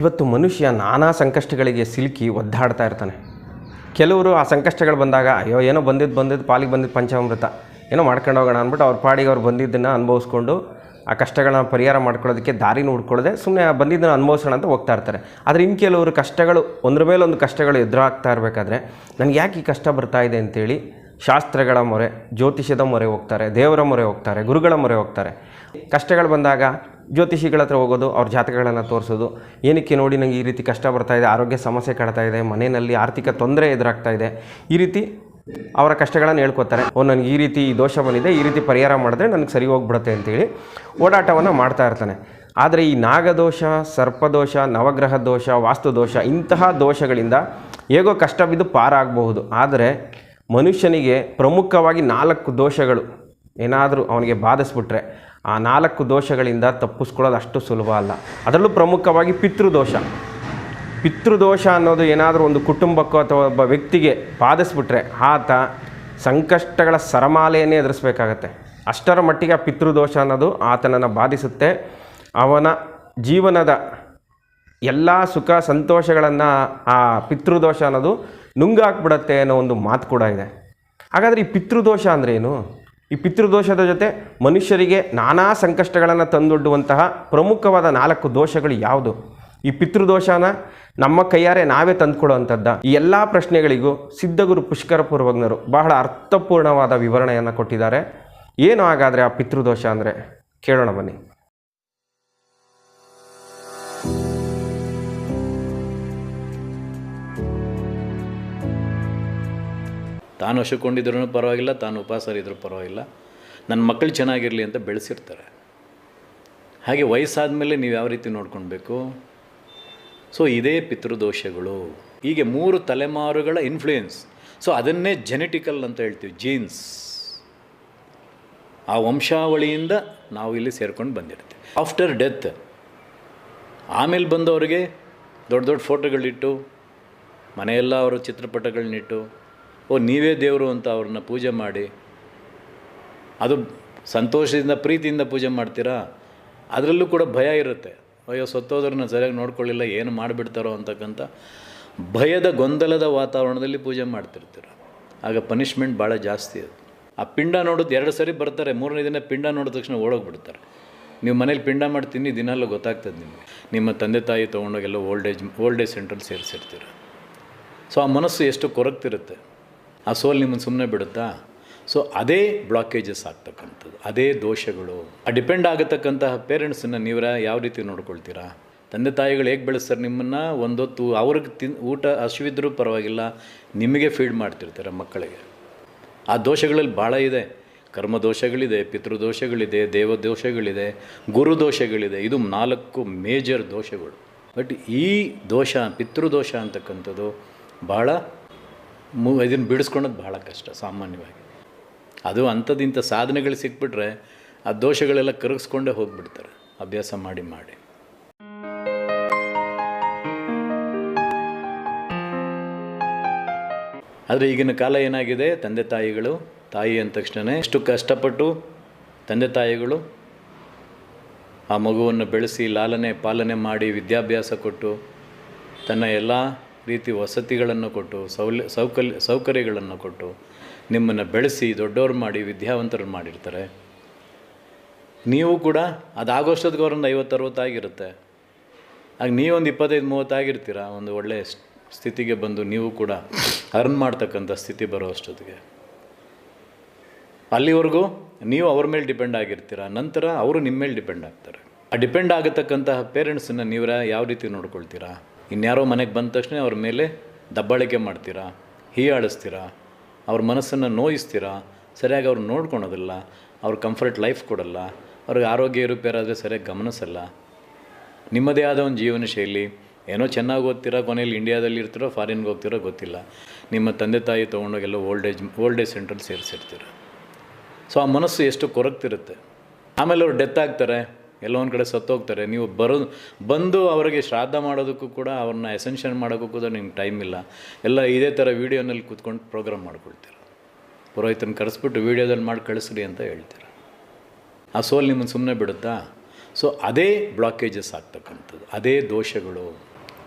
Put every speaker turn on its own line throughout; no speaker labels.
ಇವತ್ತು ಮನುಷ್ಯ ನಾನಾ ಸಂಕಷ್ಟಗಳಿಗೆ ಸಿಲುಕಿ ಒದ್ದಾಡ್ತಾ ಇರ್ತಾನೆ. ಕೆಲವರು ಆ ಸಂಕಷ್ಟಗಳು ಬಂದಾಗ, ಅಯ್ಯೋ, ಏನೋ ಬಂದಿದ್ದು ಬಂದಿದ್ದು, ಪಾಲಿಗೆ ಬಂದಿದ್ದು ಪಂಚಾಮೃತ, ಏನೋ ಮಾಡ್ಕೊಂಡು ಹೋಗೋಣ ಅಂದ್ಬಿಟ್ಟು ಅವ್ರ ಪಾಡಿಗೆ ಅವ್ರು ಬಂದಿದ್ದನ್ನು ಅನುಭವಿಸ್ಕೊಂಡು ಆ ಕಷ್ಟಗಳನ್ನ ಪರಿಹಾರ ಮಾಡ್ಕೊಳ್ಳೋದಕ್ಕೆ ದಾರಿನ ಹುಡ್ಕೊಳ್ಳದೆ ಸುಮ್ಮನೆ ಬಂದಿದ್ದನ್ನು ಅನುಭವಿಸೋಣ ಅಂತ ಹೋಗ್ತಾ ಇರ್ತಾರೆ. ಆದರೆ ಇನ್ನು ಕೆಲವರು ಕಷ್ಟಗಳು, ಒಂದ್ರ ಮೇಲೆ ಒಂದು ಕಷ್ಟಗಳು ಎದುರಾಗ್ತಾ ಇರಬೇಕಾದ್ರೆ ನನಗೆ ಯಾಕೆ ಈ ಕಷ್ಟ ಬರ್ತಾ ಇದೆ ಅಂತೇಳಿ ಶಾಸ್ತ್ರಗಳ ಮೊರೆ, ಜ್ಯೋತಿಷ್ಯದ ಮೊರೆ ಹೋಗ್ತಾರೆ, ದೇವರ ಮೊರೆ ಹೋಗ್ತಾರೆ, ಗುರುಗಳ ಮೊರೆ ಹೋಗ್ತಾರೆ. ಕಷ್ಟಗಳು ಬಂದಾಗ ಜ್ಯೋತಿಷಿಗಳ ಹತ್ರ ಹೋಗೋದು, ಅವ್ರ ಜಾತಕಗಳನ್ನು ತೋರಿಸೋದು. ಏನಕ್ಕೆ ನೋಡಿ ನನಗೆ ಈ ರೀತಿ ಕಷ್ಟ ಬರ್ತಾ ಇದೆ, ಆರೋಗ್ಯ ಸಮಸ್ಯೆ ಕಾಡ್ತಾ ಇದೆ, ಮನೆಯಲ್ಲಿ ಆರ್ಥಿಕ ತೊಂದರೆ ಎದುರಾಗ್ತಾ ಇದೆ, ಈ ರೀತಿ ಅವರ ಕಷ್ಟಗಳನ್ನು ಹೇಳ್ಕೊತಾರೆ. ಓ, ನನಗೆ ಈ ರೀತಿ ಈ ದೋಷ ಬಂದಿದೆ, ಈ ರೀತಿ ಪರಿಹಾರ ಮಾಡಿದ್ರೆ ನನಗೆ ಸರಿ ಹೋಗ್ಬಿಡುತ್ತೆ ಅಂತೇಳಿ ಓಡಾಟವನ್ನು ಮಾಡ್ತಾ ಇರ್ತಾನೆ. ಆದರೆ ಈ ನಾಗದೋಷ, ಸರ್ಪದೋಷ, ನವಗ್ರಹ ದೋಷ, ವಾಸ್ತು ದೋಷ, ಇಂತಹ ದೋಷಗಳಿಂದ ಹೇಗೋ ಕಷ್ಟ ಬಿದ್ದು ಪಾರಾಗಬಹುದು. ಆದರೆ ಮನುಷ್ಯನಿಗೆ ಪ್ರಮುಖವಾಗಿ ನಾಲ್ಕು ದೋಷಗಳು ಏನಾದರೂ ಅವನಿಗೆ ಬಾಧಿಸ್ಬಿಟ್ರೆ ಆ ನಾಲ್ಕು ದೋಷಗಳಿಂದ ತಪ್ಪಿಸ್ಕೊಳ್ಳೋದು ಅಷ್ಟು ಸುಲಭ ಅಲ್ಲ. ಅದರಲ್ಲೂ ಪ್ರಮುಖವಾಗಿ ಪಿತೃದೋಷ. ಪಿತೃದೋಷ ಅನ್ನೋದು ಏನಾದರೂ ಒಂದು ಕುಟುಂಬಕ್ಕೋ ಅಥವಾ ಒಬ್ಬ ವ್ಯಕ್ತಿಗೆ ಬಾಧಿಸ್ಬಿಟ್ರೆ ಆತ ಸಂಕಷ್ಟಗಳ ಸರಮಾಲೆಯನ್ನೇ ಎದುರಿಸ್ಬೇಕಾಗತ್ತೆ. ಅಷ್ಟರ ಮಟ್ಟಿಗೆ ಆ ಪಿತೃದೋಷ ಅನ್ನೋದು ಆತನನ್ನು ಬಾಧಿಸುತ್ತೆ. ಅವನ ಜೀವನದ ಎಲ್ಲ ಸುಖ ಸಂತೋಷಗಳನ್ನು ಆ ಪಿತೃದೋಷ ಅನ್ನೋದು ನುಂಗಾಕ್ಬಿಡತ್ತೆ ಅನ್ನೋ ಒಂದು ಮಾತು ಕೂಡ ಇದೆ. ಹಾಗಾದರೆ ಈ ಪಿತೃದೋಷ ಅಂದ್ರೇನು? ಈ ಪಿತೃದೋಷದ ಜೊತೆ ಮನುಷ್ಯರಿಗೆ ನಾನಾ ಸಂಕಷ್ಟಗಳನ್ನು ತಂದೊಡ್ಡುವಂತಹ ಪ್ರಮುಖವಾದ ನಾಲ್ಕು ದೋಷಗಳು ಯಾವುದು? ಈ ಪಿತೃದೋಷನ ನಮ್ಮ ಕೈಯಾರೆ ನಾವೇ ತಂದುಕೊಡುವಂಥದ್ದ. ಈ ಎಲ್ಲ ಪ್ರಶ್ನೆಗಳಿಗೂ ಸಿದ್ಧಗುರು ಪುಷ್ಕರ ಪೂರ್ವಜ್ಞರು ಬಹಳ ಅರ್ಥಪೂರ್ಣವಾದ ವಿವರಣೆಯನ್ನು ಕೊಟ್ಟಿದ್ದಾರೆ. ಏನು ಹಾಗಾದರೆ ಆ ಪಿತೃದೋಷ ಅಂದರೆ? ಕೇಳೋಣ ಬನ್ನಿ.
ತಾನು ಹಸುಕೊಂಡಿದ್ರೂ ಪರವಾಗಿಲ್ಲ, ತಾನು ಉಪವಾಸರಿದ್ರೂ ಪರವಾಗಿಲ್ಲ. ನನ್ನ ಮಕ್ಕಳು ಚೆನ್ನಾಗಿರಲಿ ಅಂತ ಬೆಳೆಸಿರ್ತಾರೆ. ಹಾಗೆ ವಯಸ್ಸಾದ ಮೇಲೆ ನೀವು ಯಾವ ರೀತಿ ನೋಡ್ಕೊಳ್ಬೇಕು? ಸೊ, ಇದೇ ಪಿತೃದೋಷಗಳು. ಹೀಗೆ ಮೂರು ತಲೆಮಾರುಗಳ ಇನ್ಫ್ಲೂಯೆನ್ಸ್ ಸೊ, ಅದನ್ನೇ ಜೆನೆಟಿಕಲ್ ಅಂತ ಹೇಳ್ತೀವಿ ಜೀನ್ಸ್ ಆ ವಂಶಾವಳಿಯಿಂದ ನಾವು ಇಲ್ಲಿ ಸೇರ್ಕೊಂಡು ಬಂದಿರ್ತೀವಿ ಆಫ್ಟರ್ ಡೆತ್ ಆಮೇಲೆ ಬಂದವರಿಗೆ ದೊಡ್ಡ ದೊಡ್ಡ ಫೋಟೋಗಳಿಟ್ಟು ಮನೆಯೆಲ್ಲ ಅವರು ಚಿತ್ರಪಟಗಳನ್ನಿಟ್ಟು ಓ, ನೀವೇ ದೇವರು ಅಂತ ಅವ್ರನ್ನ ಪೂಜೆ ಮಾಡಿ, ಅದು ಸಂತೋಷದಿಂದ, ಪ್ರೀತಿಯಿಂದ ಪೂಜೆ ಮಾಡ್ತೀರಾ? ಅದರಲ್ಲೂ ಕೂಡ ಭಯ ಇರುತ್ತೆ. ಅಯ್ಯೋ, ಸತ್ತೋದ್ರನ್ನ ಸರಿಯಾಗಿ ನೋಡ್ಕೊಳ್ಳಿಲ್ಲ, ಏನು ಮಾಡಿಬಿಡ್ತಾರೋ ಅಂತಕ್ಕಂಥ ಭಯದ ಗೊಂದಲದ ವಾತಾವರಣದಲ್ಲಿ ಪೂಜೆ ಮಾಡ್ತಿರ್ತೀರ. ಆಗ ಪನಿಷ್ಮೆಂಟ್ ಭಾಳ ಜಾಸ್ತಿ ಅದು. ಆ ಪಿಂಡ ನೋಡೋದು ಎರಡು ಸರಿ ಬರ್ತಾರೆ, ಮೂರನೇ ದಿನ ಪಿಂಡ ನೋಡಿದ ತಕ್ಷಣ ಓಡೋಗ್ಬಿಡ್ತಾರೆ. ನೀವು ಮನೇಲಿ ಪಿಂಡ ಮಾಡ್ತೀನಿ ದಿನಾಲು ಗೊತ್ತಾಗ್ತದೆ ನಿಮಗೆ. ನಿಮ್ಮ ತಂದೆ ತಾಯಿ ತೊಗೊಂಡೋಗೆಲ್ಲ ಓಲ್ಡ್ ಏಜ್ ಓಲ್ಡ್ ಏಜ್ ಸೆಂಟ್ರಲ್ಲಿ ಸೇರಿಸಿರ್ತೀರ. ಸೊ ಆ ಮನಸ್ಸು ಎಷ್ಟು ಕೊರಗ್ತಿರುತ್ತೆ. ಆ ಸೋಲ್ ನಿಮ್ಮನ್ನು ಸುಮ್ಮನೆ ಬಿಡುತ್ತಾ? ಸೊ ಅದೇ ಬ್ಲಾಕೇಜಸ್ ಆಗ್ತಕ್ಕಂಥದ್ದು, ಅದೇ ದೋಷಗಳು. ಆ ಡಿಪೆಂಡ್ ಆಗತಕ್ಕಂತಹ ಪೇರೆಂಟ್ಸನ್ನು ನೀವರ ಯಾವ ರೀತಿ ನೋಡ್ಕೊಳ್ತೀರಾ? ತಂದೆ ತಾಯಿಗಳು ಹೇಗೆ ಬೆಳೆಸ್ತಾರೆ ನಿಮ್ಮನ್ನು? ಒಂದೊತ್ತು ಅವ್ರಿಗೆ ತಿನ್, ಊಟ ಹಸಿವಿದ್ರೂ ಪರವಾಗಿಲ್ಲ, ನಿಮಗೆ ಫೀಡ್ ಮಾಡ್ತಿರ್ತಾರೆ ಮಕ್ಕಳಿಗೆ. ಆ ದೋಷಗಳಲ್ಲಿ ಭಾಳ ಇದೆ. ಕರ್ಮ ದೋಷಗಳಿದೆ ಪಿತೃದೋಷಗಳಿದೆ ಗುರು ದೋಷಗಳಿದೆ. ಇದು ನಾಲ್ಕು ಮೇಜರ್ ದೋಷಗಳು. ಬಟ್ ಈ ದೋಷ ಪಿತೃದೋಷ ಅಂತಕ್ಕಂಥದ್ದು ಭಾಳ ಮು ಇದನ್ನು ಬಿಡಿಸ್ಕೊಳ್ಳೋದು ಭಾಳ ಕಷ್ಟ, ಸಾಮಾನ್ಯವಾಗಿ. ಅದು ಅಂಥದ್ದಿಂಥ ಸಾಧನೆಗಳು ಸಿಕ್ಬಿಟ್ರೆ ಆ ದೋಷಗಳೆಲ್ಲ ಕರಗಿಸ್ಕೊಂಡೇ ಹೋಗ್ಬಿಡ್ತಾರೆ. ಅಭ್ಯಾಸ ಮಾಡಿ ಮಾಡಿ. ಆದರೆ ಈಗಿನ ಕಾಲ ಏನಾಗಿದೆ? ತಂದೆ ತಾಯಿಗಳು, ತಾಯಿ ಅಂದ ತಕ್ಷಣ ಎಷ್ಟು ಕಷ್ಟಪಟ್ಟು ತಂದೆ ತಾಯಿಗಳು ಆ ಮಗುವನ್ನು ಬೆಳೆಸಿ ಲಾಲನೆ ಪಾಲನೆ ಮಾಡಿ ವಿದ್ಯಾಭ್ಯಾಸ ಕೊಟ್ಟು ತನ್ನ ಎಲ್ಲ ರೀತಿ ವಸತಿಗಳನ್ನು ಕೊಟ್ಟು, ಸೌಲ್ಯ ಸೌಕಲ್ ಸೌಕರ್ಯಗಳನ್ನು ಕೊಟ್ಟು ನಿಮ್ಮನ್ನು ಬೆಳೆಸಿ ದೊಡ್ಡವ್ರು ಮಾಡಿ ವಿದ್ಯಾವಂತರು ಮಾಡಿರ್ತಾರೆ. ನೀವು ಕೂಡ ಅದಾಗೋಷ್ಟೊತ್ತಿಗೆ ಅವ್ರೊಂದು ಐವತ್ತು ಅರವತ್ತಾಗಿರುತ್ತೆ ಆಗ ನೀವೊಂದು ಇಪ್ಪತ್ತೈದು ಮೂವತ್ತಾಗಿರ್ತೀರ ಒಂದು ಒಳ್ಳೆಯ ಸ್ಥಿತಿಗೆ ಬಂದು ನೀವು ಕೂಡ ಅರ್ನ್ ಮಾಡ್ತಕ್ಕಂಥ ಸ್ಥಿತಿ ಬರೋ ಅಷ್ಟೊತ್ತಿಗೆ. ಅಲ್ಲಿವರೆಗೂ ನೀವು ಅವ್ರ ಮೇಲೆ ಡಿಪೆಂಡ್ ಆಗಿರ್ತೀರ? ನಂತರ ಅವರು ನಿಮ್ಮ ಮೇಲೆ ಡಿಪೆಂಡ್ ಆಗ್ತಾರೆ. ಆ ಡಿಪೆಂಡ್ ಆಗತಕ್ಕಂತಹ ಪೇರೆಂಟ್ಸನ್ನು ನೀವರ ಯಾವ ರೀತಿ ನೋಡ್ಕೊಳ್ತೀರಾ? ಇನ್ಯಾರೋ ಮನೆಗೆ ಬಂದ ತಕ್ಷಣ ಅವ್ರ ಮೇಲೆ ದಬ್ಬಾಳಿಕೆ ಮಾಡ್ತೀರಾ ಹೀಯಾಳಿಸ್ತೀರಾ ಅವ್ರ ಮನಸ್ಸನ್ನು ನೋಯಿಸ್ತೀರಾ, ಸರಿಯಾಗಿ ಅವ್ರು ನೋಡ್ಕೊಳೋದಿಲ್ಲ, ಅವ್ರ ಕಂಫರ್ಟ್ ಲೈಫ್ ಕೊಡಲ್ಲ, ಅವ್ರಿಗೆ ಆರೋಗ್ಯ ಏರುಪೇರಾದರೆ ಸರಿಯಾಗಿ ಗಮನಿಸಲ್ಲ. ನಿಮ್ಮದೇ ಆದ ಒಂದು ಜೀವನ ಶೈಲಿ, ಏನೋ ಚೆನ್ನಾಗಿ ಓದ್ತೀರಾ, ಕೊನೆಯಲ್ಲಿ ಇಂಡಿಯಾದಲ್ಲಿ ಇರ್ತೀರೋ ಫಾರಿನ್ಗೆ ಹೋಗ್ತಿರೋ ಗೊತ್ತಿಲ್ಲ. ನಿಮ್ಮ ತಂದೆ ತಾಯಿ ತೊಗೊಂಡೋಗೆಲ್ಲ ಓಲ್ಡ್ ಏಜ್ ಓಲ್ಡ್ ಏಜ್ ಸೆಂಟ್ರಲ್ಲಿ ಸೇರಿಸಿರ್ತೀರ. ಸೊ ಆ ಮನಸ್ಸು ಎಷ್ಟು ಕೊರಗ್ತಿರುತ್ತೆ. ಆಮೇಲೆ ಅವ್ರು ಡೆತ್ ಆಗ್ತಾರೆ. ಎಲ್ಲೋ ಒಂದು ಕಡೆ ಸತ್ತೋಗ್ತಾರೆ. ನೀವು ಬರೋ, ಬಂದು ಅವರಿಗೆ ಶ್ರಾದ್ದ ಮಾಡೋದಕ್ಕೂ ಕೂಡ ಅವ್ರನ್ನ ಎಸೆನ್ಷನ್ ಮಾಡೋಕ್ಕೂ ಕೂಡ ನಿಮ್ಗೆ ಟೈಮ್ ಇಲ್ಲ. ಎಲ್ಲ ಇದೇ ಥರ ವೀಡಿಯೋನಲ್ಲಿ ಕೂತ್ಕೊಂಡು ಪ್ರೋಗ್ರಾಮ್ ಮಾಡ್ಕೊಳ್ತೀರ. ಪುರೋಹಿತನ ಕರೆಸ್ಬಿಟ್ಟು ವೀಡಿಯೋದಲ್ಲಿ ಮಾಡಿ ಕಳಿಸ್ರಿ ಅಂತ ಹೇಳ್ತೀರ. ಆ ಸೋಲ್ ನಿಮ್ಮನ್ನು ಸುಮ್ಮನೆ ಬಿಡುತ್ತಾ? ಸೊ ಅದೇ ಬ್ಲಾಕೇಜಸ್ ಆಗ್ತಕ್ಕಂಥದ್ದು. ಅದೇ ದೋಷಗಳು.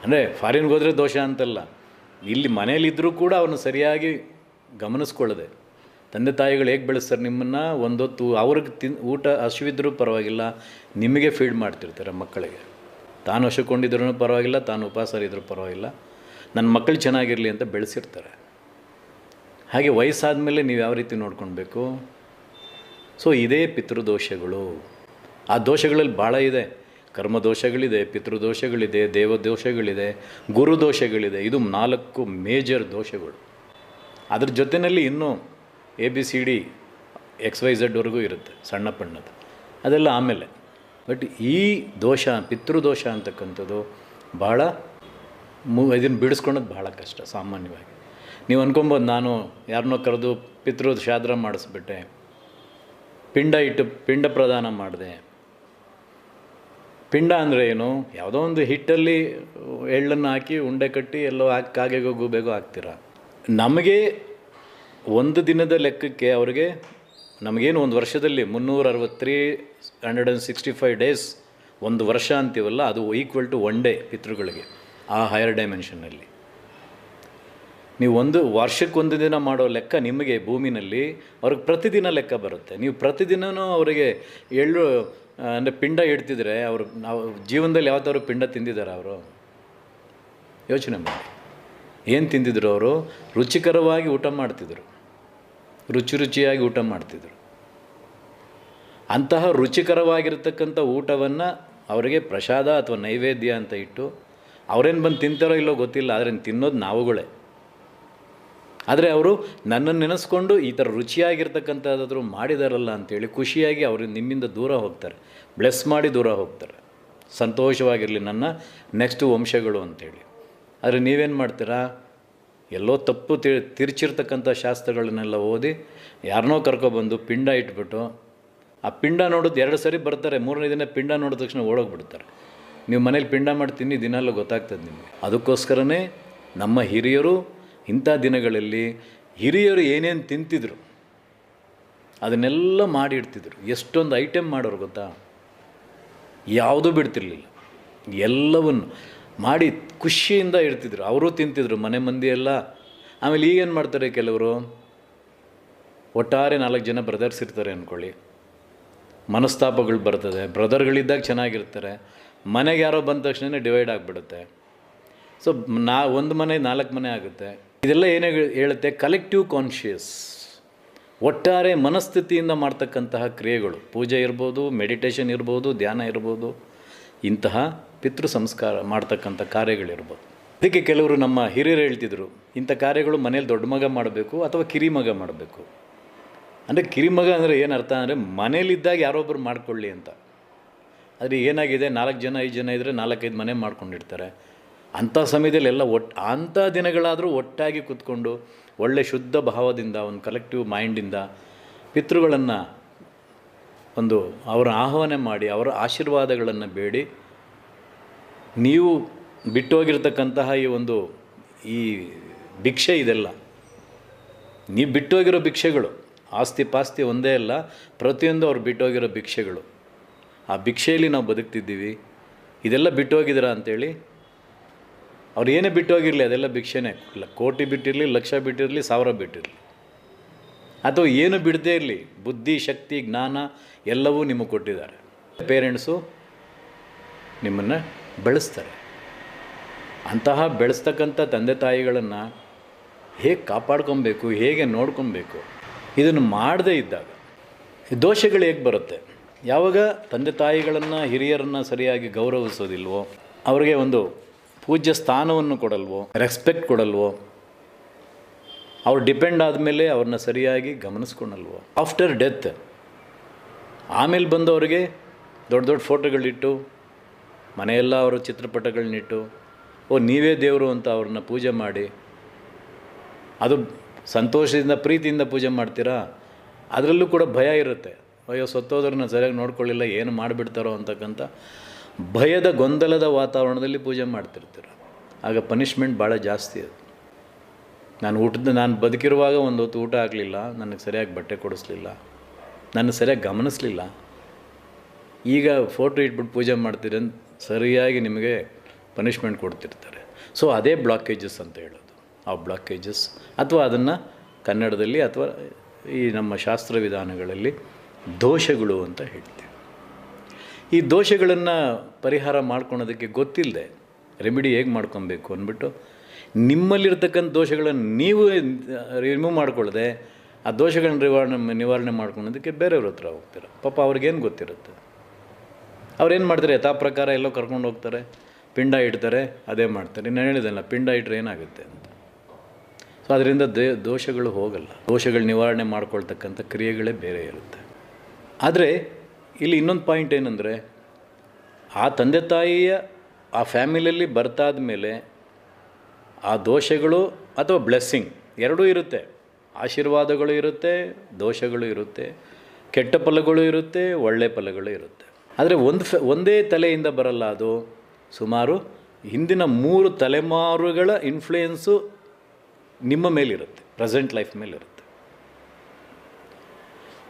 ಅಂದರೆ ಫಾರಿನ್ಗೆ ಹೋದರೆ ದೋಷ ಅಂತಲ್ಲ. ಇಲ್ಲಿ ಮನೇಲಿದ್ದರೂ ಕೂಡ ಅವನು ಸರಿಯಾಗಿ ಗಮನಿಸ್ಕೊಳ್ಳದೆ. ತಂದೆ ತಾಯಿಗಳು ಹೇಗೆ ಬೆಳೆಸ್ತಾರೆ ನಿಮ್ಮನ್ನು? ಒಂದೊತ್ತು ಅವ್ರಿಗೆ ತಿನ್, ಊಟ ಹಸಿವಿದ್ರೂ ಪರವಾಗಿಲ್ಲ, ನಿಮಗೆ ಫೀಡ್ ಮಾಡ್ತಿರ್ತಾರೆ ಮಕ್ಕಳಿಗೆ. ತಾನು ಹಸಿಕೊಂಡಿದ್ರೂ ಪರವಾಗಿಲ್ಲ, ತಾನು ಉಪವಾಸರಿದ್ರೂ ಪರವಾಗಿಲ್ಲ. ನನ್ನ ಮಕ್ಕಳು ಚೆನ್ನಾಗಿರಲಿ ಅಂತ ಬೆಳೆಸಿರ್ತಾರೆ. ಹಾಗೆ ವಯಸ್ಸಾದ ಮೇಲೆ ನೀವು ಯಾವ ರೀತಿ ನೋಡ್ಕೊಳ್ಬೇಕು ಸೊ ಇದೇ ಪಿತೃದೋಷಗಳು. ಆ ದೋಷಗಳಲ್ಲಿ ಭಾಳ ಇದೆ. ಕರ್ಮದೋಷಗಳಿದೆ ಪಿತೃದೋಷಗಳಿದೆ ದೇವದೋಷಗಳಿದೆ ಗುರುದೋಷಗಳಿದೆ ಇದು ನಾಲ್ಕು ಮೇಜರ್ ದೋಷಗಳು. ಅದ್ರ ಜೊತೆಯಲ್ಲಿ ಇನ್ನೂ A B C D X Y ಝಡ್ವರೆಗೂ ಇರುತ್ತೆ, ಸಣ್ಣ ಪಣ್ಣದು ಅದೆಲ್ಲ ಆಮೇಲೆ. ಬಟ್ ಈ ದೋಷ, ಪಿತೃದೋಷ ಅಂತಕ್ಕಂಥದ್ದು ಭಾಳ ಮು, ಇದನ್ನು ಬಿಡಿಸ್ಕೊಳ್ಳೋದು ಭಾಳ ಕಷ್ಟ, ಸಾಮಾನ್ಯವಾಗಿ. ನೀವು ಅನ್ಕೊಬೋದು, ನಾನು ಯಾರನ್ನೋ ಕರೆದು ಪಿತೃ ಶಾದ್ರ ಮಾಡಿಸ್ಬಿಟ್ಟೆ, ಪಿಂಡ ಇಟ್ಟು ಪಿಂಡ ಪ್ರದಾನ ಮಾಡಿದೆ. ಪಿಂಡ ಅಂದರೆ ಏನು? ಯಾವುದೋ ಒಂದು ಹಿಟ್ಟಲ್ಲಿ ಎಳ್ಳನ್ನು ಹಾಕಿ ಉಂಡೆ ಕಟ್ಟಿ ಎಲ್ಲೋ ಹಾಕಿ, ಕಾಗೆಗೋ ಗೂಬೆಗೋ ಹಾಕ್ತೀರ? ನಮಗೆ ಒಂದು ದಿನದ ಲೆಕ್ಕಕ್ಕೆ ಅವರಿಗೆ ನಮಗೇನು ಒಂದು ವರ್ಷದಲ್ಲಿ ಮುನ್ನೂರ ಅರವತ್ತ್ರೀ hundred and sixty five days ಒಂದು ವರ್ಷ ಅಂತೀವಲ್ಲ, ಅದು ಈಕ್ವಲ್ ಟು ಒನ್ ಡೇ ಪಿತೃಗಳಿಗೆ ಆ ಹೈಯರ್ ಡೈಮೆನ್ಷನ್ನಲ್ಲಿ ನೀವು ಒಂದು ವರ್ಷಕ್ಕೆ ಒಂದು ದಿನ ಮಾಡೋ ಲೆಕ್ಕ ನಿಮಗೆ ಭೂಮಿನಲ್ಲಿ, ಅವ್ರಿಗೆ ಪ್ರತಿದಿನ ಲೆಕ್ಕ ಬರುತ್ತೆ. ನೀವು ಪ್ರತಿದಿನವೂ ಅವರಿಗೆ ಎಳ್ಳು ಅಂದರೆ ಪಿಂಡ ಇಡ್ತಿದ್ರೆ ಅವರು, ನಾವು ಜೀವನದಲ್ಲಿ ಯಾವತ್ತಾದ್ರು ಪಿಂಡ ತಿಂದಿದ್ದಾರೆ ಅವರು? ಯೋಚನೆ ಮಾಡಿ. ಏನು ತಿಂದಿದ್ರು ಅವರು? ರುಚಿಕರವಾಗಿ ಊಟ ಮಾಡ್ತಿದ್ರು. ರುಚಿ ರುಚಿಯಾಗಿ ಊಟ ಮಾಡ್ತಿದ್ರು. ಅಂತಹ ರುಚಿಕರವಾಗಿರ್ತಕ್ಕಂಥ ಊಟವನ್ನು ಅವರಿಗೆ ಪ್ರಸಾದ ಅಥವಾ ನೈವೇದ್ಯ ಅಂತ ಇಟ್ಟು ಅವರೇನು ಬಂದು ತಿಂತಾರೋ ಇಲ್ಲೋ ಗೊತ್ತಿಲ್ಲ, ಆದರೆ ತಿನ್ನೋದು ನಾವುಗಳೇ. ಆದರೆ ಅವರು ನನ್ನನ್ನು ನೆನೆಸ್ಕೊಂಡು ಈ ಥರ ರುಚಿಯಾಗಿರ್ತಕ್ಕಂಥದ್ದಾದರೂ ಮಾಡಿದಾರಲ್ಲ ಅಂತೇಳಿ ಖುಷಿಯಾಗಿ ಅವರು ನಿಮ್ಮಿಂದ ದೂರ ಹೋಗ್ತಾರೆ. ಬ್ಲೆಸ್ ಮಾಡಿ ದೂರ ಹೋಗ್ತಾರೆ. ಸಂತೋಷವಾಗಿರಲಿ ನನ್ನ ನೆಕ್ಸ್ಟ್ ವಂಶಗಳು ಅಂತೇಳಿ. ಆದರೆ ನೀವೇನು ಮಾಡ್ತೀರಾ? ಎಲ್ಲೋ ತಪ್ಪು ತಿ ತಿರ್ಚಿರ್ತಕ್ಕಂಥ ಶಾಸ್ತ್ರಗಳನ್ನೆಲ್ಲ ಓದಿ ಯಾರನ್ನೋ ಕರ್ಕೊಬಂದು ಪಿಂಡ ಇಟ್ಬಿಟ್ಟು ಆ ಪಿಂಡ ನೋಡೋದು ಎರಡು ಸರಿ ಬರ್ತಾರೆ, ಮೂರನೇ ದಿನ ಪಿಂಡ ನೋಡಿದ ತಕ್ಷಣ ಓಡೋಗ್ಬಿಡ್ತಾರೆ. ನೀವು ಮನೇಲಿ ಪಿಂಡ ಮಾಡಿ ತಿನ್ನಿ ದಿನಾಲು ಗೊತ್ತಾಗ್ತದೆ ನಿಮಗೆ. ಅದಕ್ಕೋಸ್ಕರನೇ ನಮ್ಮ ಹಿರಿಯರು ಇಂಥ ದಿನಗಳಲ್ಲಿ ಹಿರಿಯರು ಏನೇನು ತಿಂತಿದ್ರು, ಅದನ್ನೆಲ್ಲ ಮಾಡಿ ಇಡ್ತಿದ್ರು ಎಷ್ಟೊಂದು ಐಟಮ್ ಮಾಡೋರು ಗೊತ್ತಾ? ಯಾವುದೂ ಬಿಡ್ತಿರ್ಲಿಲ್ಲ. ಎಲ್ಲವನ್ನು ಮಾಡಿ ಖುಷಿಯಿಂದ ಇರ್ತಿದ್ರು. ಅವರು ತಿಂತಿದ್ರು, ಮನೆ ಮಂದಿ ಎಲ್ಲ. ಆಮೇಲೆ ಈಗೇನು ಮಾಡ್ತಾರೆ ಕೆಲವರು? ಒಟ್ಟಾರೆ ನಾಲ್ಕು ಜನ ಬ್ರದರ್ಸ್ ಇರ್ತಾರೆ ಅಂದ್ಕೊಳ್ಳಿ ಮನಸ್ತಾಪಗಳು ಬರ್ತದೆ. ಬ್ರದರ್ಗಳಿದ್ದಾಗ ಚೆನ್ನಾಗಿರ್ತಾರೆ. ಮನೆಗೆ ಯಾರೋ ಬಂದ ತಕ್ಷಣ ಡಿವೈಡ್ ಆಗಿಬಿಡುತ್ತೆ. ಸೊ ನಾ, ಒಂದು ಮನೆ, ನಾಲ್ಕು ಮನೆ ಆಗುತ್ತೆ. ಇದೆಲ್ಲ ಏನೇ ಹೇಳುತ್ತೆ? ಕಲೆಕ್ಟಿವ್ ಕಾನ್ಷಿಯಸ್ ಒಟ್ಟಾರೆ ಮನಸ್ಥಿತಿಯಿಂದ ಮಾಡ್ತಕ್ಕಂತಹ ಕ್ರಿಯೆಗಳು. ಪೂಜೆ ಇರ್ಬೋದು ಮೆಡಿಟೇಷನ್ ಇರ್ಬೋದು, ಧ್ಯಾನ ಇರ್ಬೋದು, ಇಂತಹ ಪಿತೃ ಸಂಸ್ಕಾರ ಮಾಡ್ತಕ್ಕಂಥ ಕಾರ್ಯಗಳಿರ್ಬೋದು. ಅದಕ್ಕೆ ಕೆಲವರು ನಮ್ಮ ಹಿರಿಯರು ಹೇಳ್ತಿದ್ರು, ಇಂಥ ಕಾರ್ಯಗಳು ಮನೇಲಿ ದೊಡ್ಡ ಮಗ ಮಾಡಬೇಕು ಅಥವಾ ಕಿರಿ ಮಗ ಮಾಡಬೇಕು. ಅಂದರೆ ಕಿರಿಮಗ ಅಂದರೆ ಏನು ಅರ್ಥ ಅಂದರೆ ಮನೇಲಿದ್ದಾಗ ಯಾರೊಬ್ಬರು ಮಾಡಿಕೊಳ್ಳಿ ಅಂತ. ಆದರೆ ಏನಾಗಿದೆ, ನಾಲ್ಕು ಜನ, ಐದು ಜನ ಇದ್ದರೆ ನಾಲ್ಕೈದು ಮನೆ ಮಾಡ್ಕೊಂಡಿರ್ತಾರೆ. ಅಂಥ ಸಮಯದಲ್ಲಿ ಎಲ್ಲ ಒಟ್ಟು ಅಂಥ ದಿನಗಳಾದರೂ ಒಟ್ಟಾಗಿ ಕೂತ್ಕೊಂಡು ಒಳ್ಳೆ ಶುದ್ಧ ಭಾವದಿಂದ, ಒಂದು ಕಲೆಕ್ಟಿವ್ ಮೈಂಡಿಂದ ಪಿತೃಗಳನ್ನು ಒಂದು ಅವರ ಆಹ್ವಾನ ಮಾಡಿ, ಅವರ ಆಶೀರ್ವಾದಗಳನ್ನು ಬೇಡಿ ನೀವು ಬಿಟ್ಟೋಗಿರ್ತಕ್ಕಂತಹ ಈ ಒಂದು ಈ ಭಿಕ್ಷೆ ಇದೆಲ್ಲ. ನೀವು ಬಿಟ್ಟೋಗಿರೋ ಭಿಕ್ಷೆಗಳು, ಆಸ್ತಿ ಪಾಸ್ತಿ ಒಂದೇ ಅಲ್ಲ, ಪ್ರತಿಯೊಂದು ಅವ್ರು ಬಿಟ್ಟೋಗಿರೋ ಭಿಕ್ಷೆಗಳು. ಆ ಭಿಕ್ಷೆಯಲ್ಲಿ ನಾವು ಬದುಕ್ತಿದ್ದೀವಿ. ಇದೆಲ್ಲ ಬಿಟ್ಟೋಗಿದ್ದೀರಾ ಅಂಥೇಳಿ ಅವ್ರು ಏನೇ ಬಿಟ್ಟೋಗಿರಲಿ, ಅದೆಲ್ಲ ಭಿಕ್ಷೆನೇ. ಇಲ್ಲ, ಕೋಟಿ ಬಿಟ್ಟಿರಲಿ, ಲಕ್ಷ ಬಿಟ್ಟಿರಲಿ, ಸಾವಿರ ಬಿಟ್ಟಿರಲಿ. ಅಥವಾ ಏನು ಬಿಡದೇ ಇರಲಿ, ಬುದ್ಧಿ, ಶಕ್ತಿ, ಜ್ಞಾನ ಎಲ್ಲವೂ ನಿಮಗೆ ಕೊಟ್ಟಿದ್ದಾರೆ. ಪೇರೆಂಟ್ಸು ನಿಮ್ಮನ್ನು ಬೆಳೆಸ್ತಾರೆ. ಅಂತಹ ಬೆಳೆಸ್ತಕ್ಕಂಥ ತಂದೆ ತಾಯಿಗಳನ್ನು ಹೇಗೆ ಕಾಪಾಡ್ಕೊಬೇಕು, ಹೇಗೆ ನೋಡ್ಕೊಬೇಕು, ಇದನ್ನು ಮಾಡದೇ ಇದ್ದಾಗ ದೋಷಗಳು ಹೇಗೆ ಬರುತ್ತೆ? ಯಾವಾಗ ತಂದೆ ತಾಯಿಗಳನ್ನು, ಹಿರಿಯರನ್ನು ಸರಿಯಾಗಿ ಗೌರವಿಸೋದಿಲ್ವೋ, ಅವರಿಗೆ ಒಂದು ಪೂಜ್ಯ ಸ್ಥಾನವನ್ನು ಕೊಡಲ್ವೋ ರೆಸ್ಪೆಕ್ಟ್ ಕೊಡಲ್ವೋ, ಅವ್ರು ಡಿಪೆಂಡ್ ಆದಮೇಲೆ ಅವ್ರನ್ನ ಸರಿಯಾಗಿ ಗಮನಿಸ್ಕೊಳಲ್ವೋ? ಆಫ್ಟರ್ ಡೆತ್ ಆಮೇಲೆ ಬಂದವರಿಗೆ ದೊಡ್ಡ ದೊಡ್ಡ ಫೋಟೋಗಳಿಟ್ಟು ಮನೆಯೆಲ್ಲ ಅವರು ಚಿತ್ರಪಟಗಳನ್ನಿಟ್ಟು, ಓ, ನೀವೇ ದೇವರು ಅಂತ ಅವ್ರನ್ನ ಪೂಜೆ ಮಾಡಿ, ಅದು ಸಂತೋಷದಿಂದ, ಪ್ರೀತಿಯಿಂದ ಪೂಜೆ ಮಾಡ್ತೀರಾ? ಅದರಲ್ಲೂ ಕೂಡ ಭಯ ಇರುತ್ತೆ. ಅಯ್ಯೋ ಸತ್ತೋದ್ರನ್ನ ಸರಿಯಾಗಿ ನೋಡ್ಕೊಳ್ಳಿಲ್ಲ, ಏನು ಮಾಡಿಬಿಡ್ತಾರೋ ಅಂತಕ್ಕಂಥ ಭಯದ ಗೊಂದಲದ ವಾತಾವರಣದಲ್ಲಿ ಪೂಜೆ ಮಾಡ್ತಿರ್ತೀರ. ಆಗ ಪನಿಷ್ಮೆಂಟ್ ಭಾಳ ಜಾಸ್ತಿ ಅದು. ನಾನು ಊಟದ, ನಾನು ಬದುಕಿರುವಾಗ ಒಂದು ಹೊತ್ತು ಊಟ ಆಗಲಿಲ್ಲ ನನಗೆ ಸರಿಯಾಗಿ ಬಟ್ಟೆ ಕೊಡಿಸ್ಲಿಲ್ಲ, ನನ್ನ ಸರಿಯಾಗಿ ಗಮನಿಸಲಿಲ್ಲ. ಈಗ ಫೋಟೋ ಇಟ್ಬಿಟ್ಟು ಪೂಜೆ ಮಾಡ್ತೀರಂತ ಸರಿಯಾಗಿ ನಿಮಗೆ ಪನಿಷ್ಮೆಂಟ್ ಕೊಡ್ತಿರ್ತಾರೆ. ಸೊ ಅದೇ ಬ್ಲಾಕೇಜಸ್ ಅಂತ ಹೇಳೋದು. ಆ ಬ್ಲಾಕೇಜಸ್ ಅಥವಾ ಅದನ್ನು ಕನ್ನಡದಲ್ಲಿ ಅಥವಾ ಈ ನಮ್ಮ ಶಾಸ್ತ್ರ ವಿಧಾನಗಳಲ್ಲಿ ದೋಷಗಳು ಅಂತ ಹೇಳ್ತೀವಿ. ಈ ದೋಷಗಳನ್ನು ಪರಿಹಾರ ಮಾಡ್ಕೊಳೋದಕ್ಕೆ ಗೊತ್ತಿಲ್ಲದೆ ರೆಮಿಡಿ ಹೇಗೆ ಮಾಡ್ಕೊಬೇಕು ಅಂದ್ಬಿಟ್ಟು ನಿಮ್ಮಲ್ಲಿರ್ತಕ್ಕಂಥ ದೋಷಗಳನ್ನು ನೀವು ರಿಮೂವ್ ಮಾಡ್ಕೊಳ್ಳದೆ ಆ ದೋಷಗಳನ್ನ ನಿವಾರಣೆ ನಿವಾರಣೆ ಮಾಡ್ಕೊಳೋದಕ್ಕೆ ಬೇರೆಯವ್ರ ಹತ್ರ ಹೋಗ್ತೀರ. ಪಾಪ ಅವ್ರಿಗೇನು ಗೊತ್ತಿರುತ್ತೆ? ಅವ್ರೇನು ಮಾಡ್ತಾರೆ, ಯಥಾ ಪ್ರಕಾರ ಎಲ್ಲೋ ಕರ್ಕೊಂಡು ಹೋಗ್ತಾರೆ, ಪಿಂಡ ಇಡ್ತಾರೆ, ಅದೇ ಮಾಡ್ತಾರೆ. ನಾನು ಹೇಳಿದಲ್ಲ, ಪಿಂಡ ಇಟ್ಟರೆ ಏನಾಗುತ್ತೆ ಅಂತ. ಸೊ ಅದರಿಂದ ದೋಷಗಳು ಹೋಗಲ್ಲ. ದೋಷಗಳು ನಿವಾರಣೆ ಮಾಡ್ಕೊಳ್ತಕ್ಕಂಥ ಕ್ರಿಯೆಗಳೇ ಬೇರೆ ಇರುತ್ತೆ. ಆದರೆ, ಇಲ್ಲಿ ಇನ್ನೊಂದು ಪಾಯಿಂಟ್ ಏನಂದರೆ, ಆ ತಂದೆ ತಾಯಿಯ, ಆ ಫ್ಯಾಮಿಲಿಯಲ್ಲಿ ಬರ್ತಾದ ಮೇಲೆ ಆ ದೋಷಗಳು ಅಥವಾ ಬ್ಲೆಸ್ಸಿಂಗ್ ಎರಡೂ ಇರುತ್ತೆ. ಆಶೀರ್ವಾದಗಳು ಇರುತ್ತೆ, ದೋಷಗಳು ಇರುತ್ತೆ, ಕೆಟ್ಟ ಫಲಗಳು ಇರುತ್ತೆ, ಒಳ್ಳೆ ಫಲಗಳು ಇರುತ್ತೆ. ಆದರೆ ಒಂದು ಒಂದೇ ತಲೆಯಿಂದ ಬರಲ್ಲ ಅದು. ಸುಮಾರು ಹಿಂದಿನ ಮೂರು ತಲೆಮಾರುಗಳ ಇನ್ಫ್ಲೂಯೆನ್ಸು ನಿಮ್ಮ ಮೇಲಿರುತ್ತೆ ಪ್ರೆಸೆಂಟ್ ಲೈಫ್ ಮೇಲಿರುತ್ತೆ.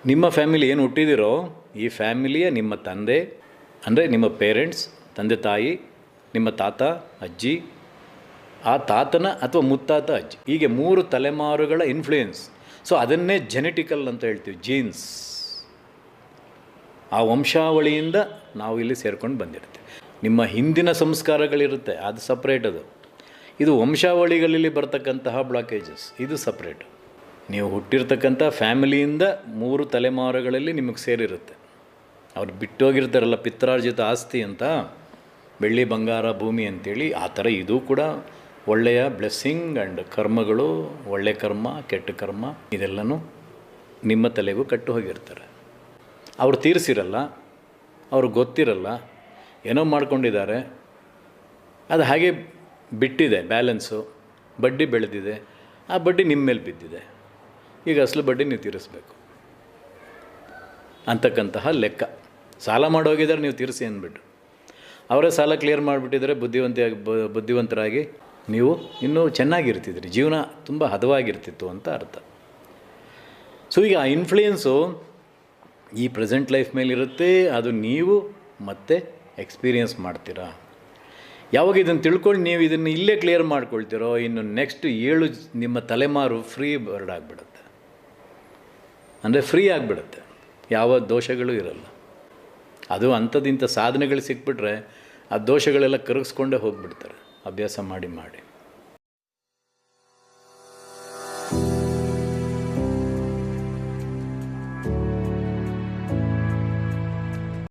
ನಿಮ್ಮ ಫ್ಯಾಮಿಲಿ ಏನು ಹುಟ್ಟಿದಿರೋ, ಈ ಫ್ಯಾಮಿಲಿಯ ನಿಮ್ಮ ತಂದೆ, ಅಂದರೆ ನಿಮ್ಮ ಪೇರೆಂಟ್ಸ್ ತಂದೆ ತಾಯಿ, ನಿಮ್ಮ ತಾತ, ಅಜ್ಜಿ, ಆ ತಾತನ ಅಥವಾ ಮುತ್ತಾತ, ಅಜ್ಜಿ, ಹೀಗೆ ಮೂರು ತಲೆಮಾರುಗಳ ಇನ್ಫ್ಲೂಯೆನ್ಸ್ ಸೊ ಅದನ್ನೇ ಜೆನೆಟಿಕಲ್ ಅಂತ ಹೇಳ್ತೀವಿ ಜೀನ್ಸ್ ಆ ವಂಶಾವಳಿಯಿಂದ ನಾವು ಇಲ್ಲಿ ಸೇರ್ಕೊಂಡು ಬಂದಿರುತ್ತೆ. ನಿಮ್ಮ ಹಿಂದಿನ ಸಂಸ್ಕಾರಗಳಿರುತ್ತೆ, ಅದು ಸಪ್ರೇಟ್ ಅದು. ಇದು ವಂಶಾವಳಿಗಳಲ್ಲಿ ಬರ್ತಕ್ಕಂತಹ ಬ್ಲಾಕೇಜಸ್ ಇದು ಸಪ್ರೇಟ್ ನೀವು ಹುಟ್ಟಿರ್ತಕ್ಕಂಥ ಫ್ಯಾಮಿಲಿಯಿಂದ ಮೂರು ತಲೆಮಾರುಗಳಲ್ಲಿ ನಿಮಗೆ ಸೇರಿರುತ್ತೆ. ಅವ್ರು ಬಿಟ್ಟೋಗಿರ್ತಾರಲ್ಲ, ಪಿತ್ರಾರ್ಜಿತ ಆಸ್ತಿ ಅಂತ, ಬೆಳ್ಳಿ ಬಂಗಾರ ಭೂಮಿ ಅಂತೇಳಿ, ಆ ಥರ ಇದು ಕೂಡ ಒಳ್ಳೆಯ ಬ್ಲೆಸ್ಸಿಂಗ್ ಆ್ಯಂಡ್ ಕರ್ಮಗಳು, ಒಳ್ಳೆ ಕರ್ಮ, ಕೆಟ್ಟ ಕರ್ಮ, ಇದೆಲ್ಲನೂ ನಿಮ್ಮ ತಲೆಗೂ ಕಟ್ಟು ಹೋಗಿರ್ತಾರೆ. ಅವ್ರು ತೀರಿಸಿರಲ್ಲ ಅವ್ರಿಗೆ ಗೊತ್ತಿರಲ್ಲ, ಏನೋ ಮಾಡ್ಕೊಂಡಿದ್ದಾರೆ. ಅದು ಹಾಗೆ ಬಿಟ್ಟಿದೆ, ಬ್ಯಾಲೆನ್ಸು. ಬಡ್ಡಿ ಬೆಳೆದಿದೆ. ಆ ಬಡ್ಡಿ ನಿಮ್ಮ ಮೇಲೆ ಬಿದ್ದಿದೆ. ಈಗ ಅಸಲು ಬಡ್ಡಿ ನೀವು ತೀರಿಸ್ಬೇಕು. ಅಂತಕ್ಕಂತಹ ಲೆಕ್ಕ. ಸಾಲ ಮಾಡೋಗಿದ್ದಾರೆ, ನೀವು ತೀರಿಸಿ ಅಂದ್ಬಿಟ್ಟು. ಅವರೇ ಸಾಲ ಕ್ಲಿಯರ್ ಮಾಡಿಬಿಟ್ಟಿದ್ರೆ ಬುದ್ಧಿವಂತಿಯಾಗಿ ಬುದ್ಧಿವಂತರಾಗಿ. ನೀವು ಇನ್ನೂ ಚೆನ್ನಾಗಿರ್ತಿದ್ರಿ. ಜೀವನ ತುಂಬ ಹದವಾಗಿರ್ತಿತ್ತು ಅಂತ ಅರ್ಥ. ಸೊ ಈಗ ಆ ಇನ್ಫ್ಲೂಯೆನ್ಸು ಈ ಪ್ರೆಸೆಂಟ್ ಲೈಫ್ ಮೇಲಿರುತ್ತೆ, ಅದು ನೀವು ಮತ್ತೆ ಎಕ್ಸ್ಪೀರಿಯನ್ಸ್ ಮಾಡ್ತೀರಾ? ಯಾವಾಗ ಇದನ್ನು ತಿಳ್ಕೊಂಡು ನೀವು ಇದನ್ನು ಇಲ್ಲೇ ಕ್ಲಿಯರ್ ಮಾಡ್ಕೊಳ್ತೀರೋ, ಇನ್ನು ನೆಕ್ಸ್ಟ್ ಏಳು ನಿಮ್ಮ ತಲೆಮಾರು ಫ್ರೀ ಬರ್ಡ್ ಆಗಿಬಿಡುತ್ತೆ. ಅಂದರೆ ಫ್ರೀ ಆಗಿಬಿಡುತ್ತೆ. ಯಾವ ದೋಷಗಳು ಇರಲ್ಲ. ಅದು ಅಂಥದ್ದಿಂಥ ಸಾಧನೆಗಳು ಸಿಕ್ಬಿಟ್ರೆ, ಆ ದೋಷಗಳೆಲ್ಲ ಕರಗಿಸ್ಕೊಂಡೇ ಹೋಗ್ಬಿಡ್ತಾರೆ. ಅಭ್ಯಾಸ ಮಾಡಿ ಮಾಡಿ.